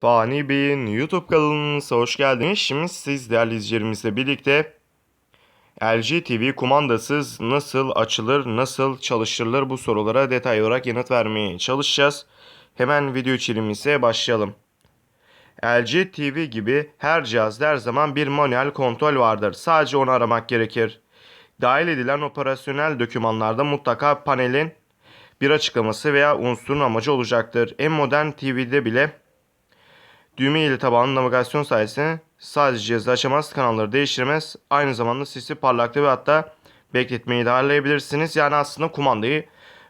Fani Bey'in YouTube kanalımıza hoş geldiniz. Şimdi siz değerli izleyicilerimizle birlikte LG TV kumandasız nasıl açılır, nasıl çalıştırılır bu sorulara detaylı olarak yanıt vermeye çalışacağız. Hemen video içeriğimize başlayalım. LG TV gibi her cihazda her zaman bir manuel kontrol vardır. Sadece onu aramak gerekir. Dahil edilen operasyonel dokümanlarda mutlaka panelin bir açıklaması veya unsurun amacı olacaktır. En modern TV'de bile Düğme ile tabanlı navigasyon sayesinde sadece cihazı açamaz, kanalları değiştirmez. Aynı zamanda sisi parlaklığı ve hatta bekletmeyi de ayarlayabilirsiniz. Yani aslında kumandayı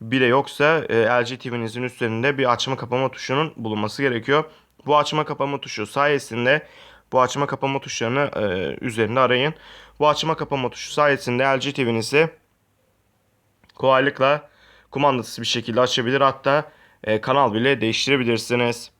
bile yoksa e, LG TV'nizin üstlerinde bir açma kapama tuşunun bulunması gerekiyor. Bu açma kapama tuşu sayesinde bu açma kapama tuşlarını e, üzerinde arayın. Bu açma kapama tuşu sayesinde LG TV'nizi kolaylıkla kumandasız bir şekilde açabilir hatta e, kanal bile değiştirebilirsiniz.